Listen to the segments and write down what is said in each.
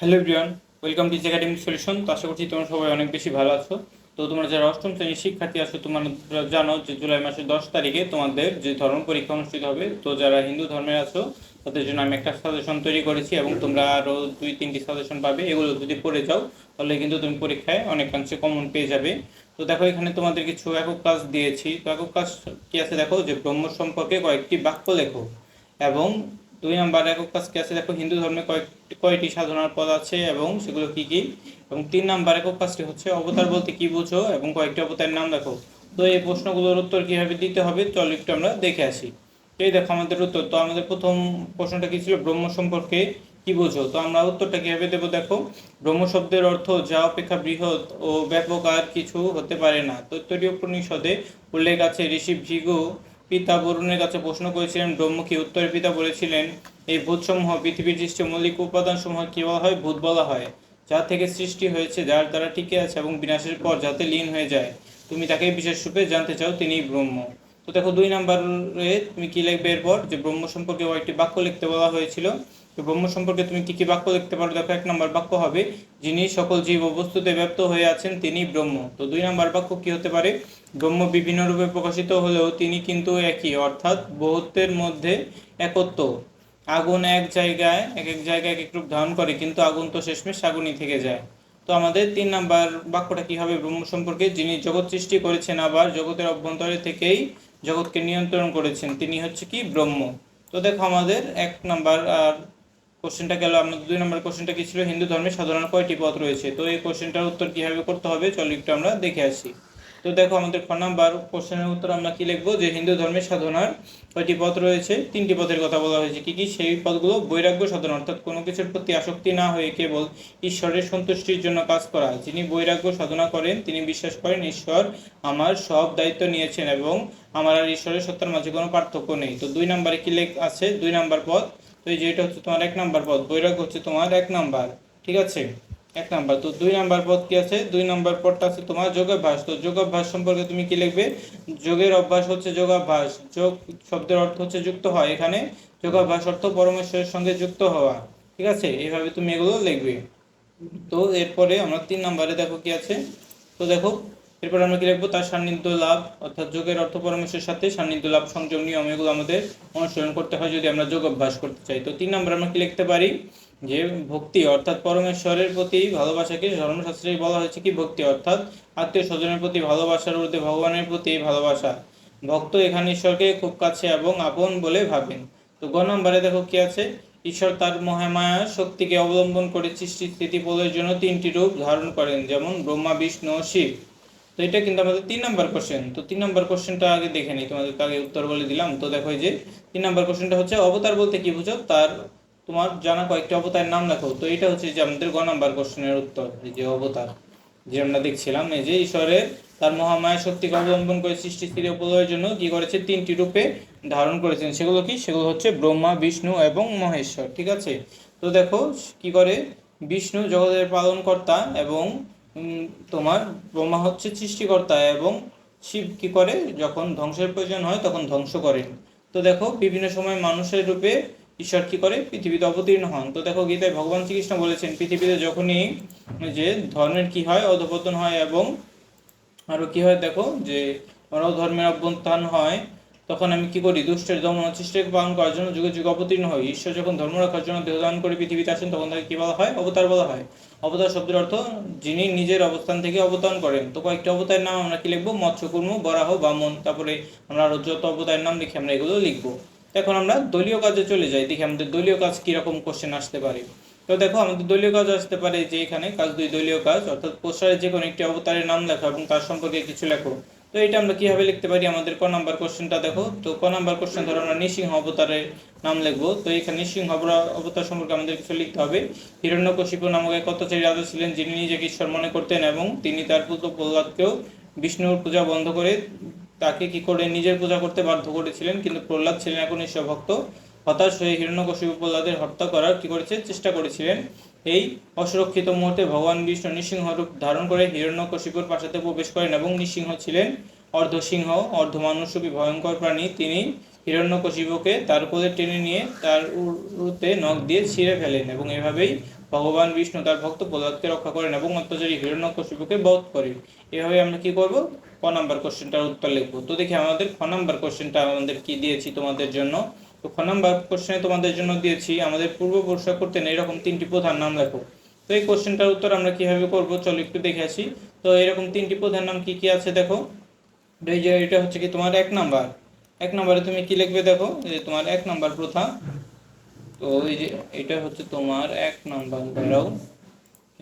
Hello everyone, welcome teach academic solution তো আশা করছি তোমরা সবাই অনেক বেশি ভালো আছো। তো তোমরা যারা অষ্টম শ্রেণির শিক্ষার্থী আছো, তোমরা জানো যে জুলাই মাসের দশ তারিখে তোমাদের যে ধর্ম পরীক্ষা অনুষ্ঠিত হবে, তো যারা হিন্দু ধর্মের আছো, তাদের জন্য আমি একটা সাজেশন তৈরি করেছি এবং তোমরা আরও দুই তিনটি সাজেশন পাবে। এগুলো যদি পড়ে যাও, তাহলে কিন্তু তুমি পরীক্ষায় অনেকাংশে কমন পেয়ে যাবে। তো দেখো, এখানে তোমাদের কিছু একক কাজ দিয়েছি। তো একক কাজ কি আছে দেখো? যে ব্রহ্ম সম্পর্কে কয়েকটি বাক্য লেখো এবং দুই নাম্বার একক কাজ কি আছে? দেখো, হিন্দু ধর্মে কয়েকটি কয়টি সাধনার পদ আছে এবং সেগুলো কি কি? এবং তিন নাম্বার একক কাজটি হচ্ছে অবতার বলতে কি বুঝো? এবং কয়েকটি অবতারের নাম দেখো। তো এই প্রশ্নগুলোর উত্তর কীভাবে দিতে হবে? চল একটু আমরা দেখে আসি। এই দেখো, আমাদের উত্তর। তো আমাদের প্রথম প্রশ্নটা কি ছিল? ব্রহ্ম সম্পর্কে কি বুঝো? তো আমরা উত্তরটা কীভাবে দেবো দেখো? ব্রহ্ম শব্দের অর্থ যা অপেক্ষা বৃহৎ ও ব্যাপক আর কিছু হতে পারে না। তৈতরীয় উপনিষদে উল্লেখ আছে। ঋষি ভৃগু পিতা বরুণের কাছে প্রশ্ন করেছিলেন, ব্রহ্মকে উত্তরে পিতা বলেছিলেন, এই ভূতসমূহ পৃথিবীর সৃষ্টি মৌলিক উপাদান সমূহ কি বলা হয়? ভূত বলা হয়। যা থেকে সৃষ্টি হয়েছে, যার দ্বারা টিকে আছে এবং বিনাশের পর যাতে লীন হয়ে যায়। তুমি তাকে বিশেষ রূপে জানতে চাও তিনি ব্রহ্ম। তো দেখো, দুই নম্বরে তুমি কি লিখবে এরপর? যে ব্রহ্ম সম্পর্কে কয়েকটি বাক্য লিখতে বলা হয়েছিল। তো ব্রহ্ম সম্পর্কে তুমি কি কি বাক্য দেখতে পারো? দেখো, এক নম্বর বাক্য হবে, যিনি সকল জীব বস্তুতে ব্যপ্ত হয়ে আছেন, তিনি ব্রহ্ম। তো দুই নম্বর বাক্য কি হতে পারে? ব্রহ্ম বিভিন্ন রূপে প্রকাশিত হলেও তিনি কিন্তু একই, অর্থাৎ বহুত্বের মধ্যে একত্ব। আগুন এক জায়গায়, এক এক জায়গায় এক এক রূপ ধারণ করে, কিন্তু আগুন তো শেষমেশ আগুনই থেকে যায়। তো আমাদের তিন নাম্বার বাক্যটা কি হবে? ব্রহ্ম সম্পর্কে, যিনি জগৎ সৃষ্টি করেছেন আবার জগতের অভ্যন্তরে থেকেই জগৎকে নিয়ন্ত্রণ করেছেন, তিনি হচ্ছে কি? ব্রহ্ম। তো দেখো, আমাদের এক নাম্বার আর কোশ্চেনটা গেল আমাদের দুই নম্বর কোশ্চেনটা কি ছিল? হিন্দু ধর্মে সাধারণ কয়টি পথ রয়েছে? তো এই কোশ্চেনটার উত্তর কীভাবে করতে হবে? চলো একটু আমরা দেখে আসি। তো দেখো, আমাদের খ নাম্বার কোশ্চেনের উত্তর আমরা কি লিখব? যে হিন্দু ধর্মের সাধনার কয়টি পথ রয়েছে? তিনটি পথের কথা বলা হয়েছে। কি কি? সেই পথগুলো বৈরাগ্য সাধনা অর্থাৎ কোনো কিছুর প্রতি আসক্তি না হয়ে কেবল ঈশ্বরের সন্তুষ্টির জন্য কাজ করা। যিনি বৈরাগ্য সাধনা করেন, তিনি বিশ্বাস করেন, ঈশ্বর আমার সব দায়িত্ব নিয়েছেন এবং আমার আর ঈশ্বরের সত্তার মাঝে কোনো পার্থক্য নেই। তো দুই নম্বরে কি লেখ আছে? দুই নাম্বার পথ তো এই যেটা হচ্ছে তোমার এক নাম্বার পদ, বৈরাগ্য হচ্ছে তোমার এক নাম্বার, ঠিক আছে? এক নাম্বার, তো দুই নাম্বার পদ কি আছে? দুই নাম্বার পদটা আছে তোমার যোগাভ্যাস, তো যোগাভ্যাস সম্পর্কে তুমি কি লিখবে? যোগের অভ্যাস হচ্ছে যোগাভ্যাস, যোগ শব্দের অর্থ হচ্ছে যুক্ত হয় এখানে যোগাভ্যাস অর্থ পরমেশ্বরের সঙ্গে যুক্ত হওয়া, ঠিক আছে? এইভাবে তুমি এগুলো লিখবে। তো এরপরে আমরা তিন নাম্বারে দেখো কি আছে? তো দেখো এরপর আমরা কি লিখব? তার সান্নিধ্য লাভ, অর্থাৎ যোগের অর্থ পরমেশ্বরের সাথে সান্নিধ্য লাভ সংযম নিয়ম, এগুলো আমাদের অনুসরণ করতে হয় যদি আমরা যোগ অভ্যাস করতে চাই। তো তিন নম্বর আমরা কি লিখতে পারি? যে ভক্তি, অর্থাৎ পরমেশ্বরের প্রতি ভালোবাসাকে ধর্মশাস্ত্রে বলা হয়েছে কি? ভক্তি, অর্থাৎ আত্মীয় স্বজনের প্রতি ভালোবাসার ঊর্ধ্বে ভগবানের প্রতি ভালোবাসা। ভক্ত এখানে ঈশ্বরকে খুব কাছে এবং আপন বলে ভাবেন। তো গ নম্বরে দেখো কি আছে? ঈশ্বর তার মহামায়া শক্তিকে অবলম্বন করে সৃষ্টি স্থিতি প্রলয়ের জন্য তিনটি রূপ ধারণ করেন, যেমন ব্রহ্মা, বিষ্ণু শিব। তো এটা কিন্তু আমাদের তিন নম্বর কোশ্চেন তো তিন নম্বর কোশ্চেনটা আগে দেখে নিই, তোমাদের আগে উত্তর বলে দিলাম। তো দেখো যে, তিন নম্বর কোশ্চেনটা হচ্ছে, অবতার বলতে কি বুঝো? তার তোমার জানা কয়েকটি অবতারের নাম দেখো তো এটা হচ্ছে যে আমাদের গ নম্বর কোশ্চেনের উত্তর, এই যে অবতার। যে আমরা দেখছিলাম, এই যে ঈশ্বরের তার মহামায়া শক্তিকে অবলম্বন করে সৃষ্টি স্থিতি প্রলয়ের জন্য কি করেছে? তিনটি রূপে ধারণ করেছেন। সেগুলো কি? সেগুলো হচ্ছে ব্রহ্মা, বিষ্ণু এবং মহেশ্বর, ঠিক আছে? তো দেখো কি করে? বিষ্ণু জগতের পালনকর্তা এবং তোমার ব্রহ্মা হচ্ছে সৃষ্টিকর্তা এবং শিব কি করে? যখন ধ্বংসের প্রয়োজন হয় তখন ধ্বংস করেন। তো দেখো, বিভিন্ন সময় মানুষের রূপে ঈশ্বর কি করে? পৃথিবীতে অবতীর্ণ হন। তো দেখো, গীতায় ভগবান শ্রীকৃষ্ণ বলেছেন, পৃথিবীতে যখনই যে ধর্মের কি হয়, অধপতন হয় এবং আরও কি হয় দেখো, যে ধর্মের অভ্যন্থান হয়, তখন আমি কি করি? দুষ্টের দমন ও পালন করার জন্য যুগে যুগে অবতীর্ণ হই। ঈশ্বর যখন ধর্ম রাখার জন্য দেহদান করে পৃথিবীতে আসেন, তখন তাকে কি বলা হয়? অবতার বলা হয়। অবতার শব্দের অর্থ যিনি নিজের অবস্থান থেকে অবতরণ করেন। তো কয়েকটি অবতারের নাম আমরা কি লিখব? মৎস্যকর্ম, বরাহ, বামন। তারপরে আমরা আরও যত অবতারের নাম দেখি, আমরা এগুলো লিখব। এখন আমরা দলীয় কাজে চলে যাই। দেখি আমাদের দলীয় কাজ কীরকম কোশ্চেন আসতে পারে। তো দেখো, আমাদের দলীয় কাজ আসতে পারে যে এখানে কাজ দুই দলীয় কাজ, অর্থাৎ পোস্টারে যে কোনো একটি অবতারের নাম লেখো এবং তার সম্পর্কে কিছু লেখো। তো এটা আমরা কীভাবে লিখতে পারি? আমাদের ক নাম্বার কোশ্চেনটা দেখো। তো ক নাম্বার কোশ্চেন ধরো আমরা নৃসিংহ অবতারের নাম লিখব। তো এখানে নৃসিংহ অবতার সম্পর্কে আমাদের কিছু লিখতে হবে। হিরণ্যকশিপু নামক এক অত্যাচারী রাজা ছিলেন যিনি নিজেকে ঈশ্বর মনে করতেন এবং তিনি তার পুত্র প্রহ্লাদকেও বিষ্ণুর পূজা বন্ধ করে তাকে কি করে নিজের পূজা করতে বাধ্য করেছিলেন? কিন্তু প্রহ্লাদ ছিলেন এখন ঈশ্বর ভক্ত হতাশ হয়ে হিরণ্যকশিপু প্রহ্লাদের হত্যা করার কি করেছে? চেষ্টা করেছিলেন। এই অসুরক্ষিত মুহূর্তে ভগবান বিষ্ণু নৃসিংহ রূপ ধারণ করে হিরণ্যকশিপুর প্রাসাদে প্রবেশ করেন এবং নৃসিংহ ছিলেন। অর্ধসিংহ অর্ধমানুষরূপী ভয়ঙ্কর প্রাণী। তিনি হিরণ্যকশিপুকে তার কোলে টেনে নিয়ে তার উরুতে নখ দিয়ে ছিঁড়ে ফেলেন এবং এভাবেই ভগবান বিষ্ণু তার ভক্ত প্রহ্লাদকে রক্ষা করেন এবং অত্যাচারী হিরণ্যকশিপুকে বধ করেন। এভাবে আমরা কি করব? ক নাম্বার কোশ্চেনটার উত্তর লিখব। তো দেখি আমাদের খ নাম্বার কোশ্চেনটা আমাদের কি দিয়েছি তোমাদের জন্য? তো খ নাম্বার কোশ্চেনে তোমাদের জন্য দিয়েছি। আমাদের পূর্বপুরুষরা করতেন এরকম তিনটি প্রধান নাম লেখো তো এই কোশ্চেনটার উত্তর আমরা কীভাবে করব? চলো একটু দেখে আসি। তো এরকম তিনটি প্রধান নাম কি কি আছে দেখো? এই যে এটা হচ্ছে কি তোমার এক নাম্বার। এক নাম্বারে তুমি কি লিখবে দেখো? যে তোমার এক নাম্বার প্রথা। তো এই যে এটা হচ্ছে তোমার এক নাম্বার ধরাও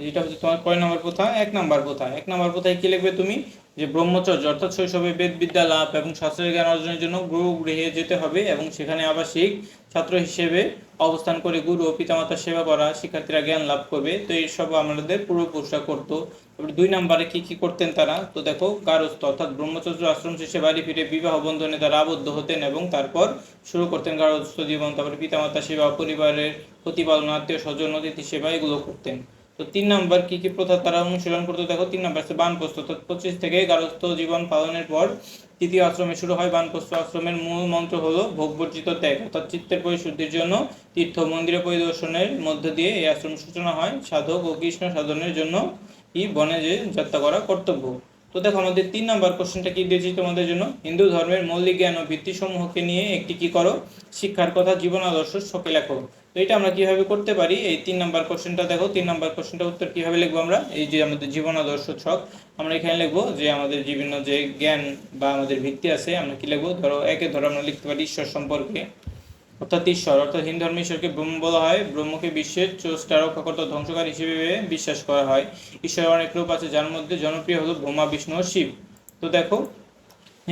এটা হচ্ছে তোমার কয় নাম্বার প্রথা? এক নাম্বার প্রথা। এক নাম্বার প্রথায় কি লিখবে তুমি? যে ব্রহ্মচর্য, অর্থাৎ শৈশবে বেদ বিদ্যা লাভ এবং শাস্ত্রের জ্ঞান অর্জনের জন্য গুরু গৃহে যেতে হবে এবং সেখানে আবাসিক ছাত্র হিসেবে অবস্থান করে গুরু ও পিতামাতার সেবা করা শিক্ষার্থীরা জ্ঞান লাভ করবে। তো এইসব আমাদের পূর্বপুরুষরা করতো। তারপরে দুই নাম্বারে কি কি করতেন তারা? তো দেখো, গারস্থ, অর্থাৎ ব্রহ্মচর্য আশ্রম শেষে বাড়ি ফিরে বিবাহ বন্ধনে তারা আবদ্ধ হতেন এবং তারপর শুরু করতেন গারস্থ জীবন। তারপরে পিতামাতা সেবা, পরিবারের প্রতিপালন আত্মীয় স্বজন অতিথি সেবা, এগুলো করতেন। তো তিন নাম্বার কি কি প্রথা তারা অনুশীলন করতে? দেখো, তিন নাম্বার হচ্ছে বানপ্রস্থ। অর্থাৎ পঁচিশ থেকে গারস্থ জীবন পালনের পর তৃতীয় আশ্রমে শুরু হয় বানপ্রস্থ। আশ্রমের মূল মন্ত্র হলো ভোগবর্জিত ত্যাগ। অর্থাৎ চিত্তের পরিশুদ্ধির জন্য তীর্থ মন্দিরে পরিদর্শনের মধ্য দিয়ে এই আশ্রম সূচনা হয়। সাধক ও কৃষ্ণ সাধনের জন্য ই বনে যে যাত্রা করা কর্তব্য। তো দেখো, আমাদের তিন নাম্বার কোশ্চেনটা কি দিয়েছি তোমাদের জন্য? হিন্দু ধর্মের মৌলিক জ্ঞান ও ভিত্তিসমূহকে নিয়ে একটি কি করো? শিক্ষার কথা, জীবন আদর্শ, শোকে লেখো। তো এটা আমরা কীভাবে করতে পারি? এই তিন নাম্বার কোশ্চেনটা দেখো। তিন নাম্বার কোশ্চেনটা উত্তর কীভাবে লিখব আমরা? এই যে আমাদের জীবন আদর্শ ছক, আমরা এখানে লিখব যে আমাদের বিভিন্ন যে জ্ঞান বা আমাদের ভিত্তি আছে, আমরা কি লিখব? ধরো, একে ধরো আমরা লিখতে পারি ঈশ্বর সম্পর্কে। অর্থাৎ ঈশ্বর, অর্থাৎ হিন্দু ধর্মে ঈশ্বরকে ব্রহ্ম বলা হয়। ব্রহ্মকে বিশ্বের চোষ্টা রক্ষাকর্তা, ধ্বংসকারী হিসেবে বিশ্বাস করা হয়। ঈশ্বরের অনেক রূপ আছে, যার মধ্যে জনপ্রিয় হলো ব্রহ্মা, বিষ্ণু ও শিব। তো দেখো,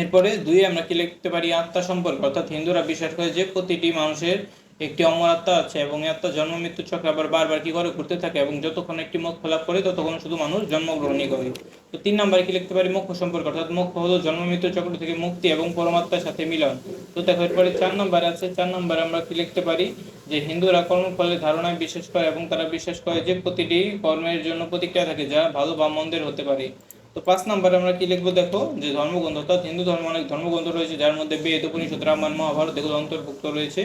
এরপরে দুই আমরা কি লিখতে পারি? আত্মা সম্পর্কে। অর্থাৎ হিন্দুরা বিশ্বাস করে যে প্রতিটি মানুষের একটি অমর আছে এবং আত্মা জন্ম মৃত্যু চক্র আবার বারবার কি করে ঘুরতে থাকে এবং যতক্ষণ একটি মোক্ষ লাভ করে ততক্ষণ শুধু মানুষ জন্মগ্রহণই করে। তো তিন নম্বরে কি লিখতে পারি? মুখ্য সম্পর্ক, অর্থাৎ মুখ্য হলো জন্ম মৃত্যু চক্র থেকে মুক্তি এবং পরমাত্মার সাথে মিলন। তো দেখো, এরপরে চার নম্বরে আছে। চার নম্বরে আমরা কি লিখতে পারি? যে হিন্দুরা কর্মফলের ধারণায় বিশ্বাস করে এবং তারা বিশ্বাস করে যে প্রতিটি কর্মের জন্য প্রতিক্রিয়া থাকে যা ভালো বা মন্দের হতে পারে। তো পাঁচ নম্বরে আমরা কি লিখব? দেখো, যে ধর্মগ্রন্থ, অর্থাৎ হিন্দু ধর্ম অনেক ধর্মগ্রন্থ রয়েছে, যার মধ্যে বেদ, উপনিষদ, রামায়ণ, মহাভারত এগুলো অন্তর্ভুক্ত রয়েছে।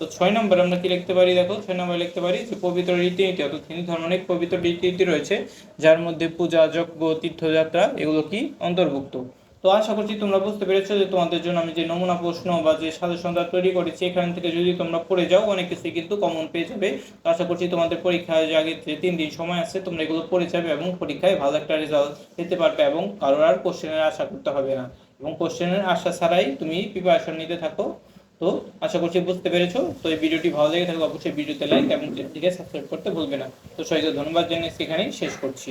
তো ছয় নম্বরে আমরা কি লিখতে পারি দেখো? ছয় নম্বরে লিখতে পারি যে পবিত্র রীতিনীতি অর্থাৎ হিন্দু ধর্মে অনেক পবিত্র রীতিনীতি রয়েছে, যার মধ্যে পূজা, যজ্ঞ, তীর্থযাত্রা এগুলো কি অন্তর্ভুক্ত? তো আশা করছি তোমরা বুঝতে পেরেছ যে তোমাদের জন্য আমি যে নমুনা প্রশ্ন বা যে সাজেশনটা তৈরি করেছি, এখান থেকে যদি তোমরা পড়ে যাও, অনেক কিছুই কিন্তু কমন পেয়ে যাবে। তো আশা করছি তোমাদের পরীক্ষায় যে আগে যে তিন দিন সময় আছে, তোমরা এগুলো পড়ে যাবে এবং পরীক্ষায় ভালো একটা রেজাল্ট পেতে পারবে এবং কারোর আর কোশ্চেনের আশা করতে হবে না। এবং কোশ্চেনের আশা ছাড়াই তুমি প্রিপারেশন নিতে থাকো। তো আশা করছি বুঝতে পেরেছ। তো এই ভিডিওটি ভালো লেগে থাকলে অবশ্যই ভিডিওতে লাইক এবং চ্যানেলটিকে সাবস্ক্রাইব করতে ভুলবে না। তো সবাইকে ধন্যবাদ জানিয়ে এখানেই শেষ করছি।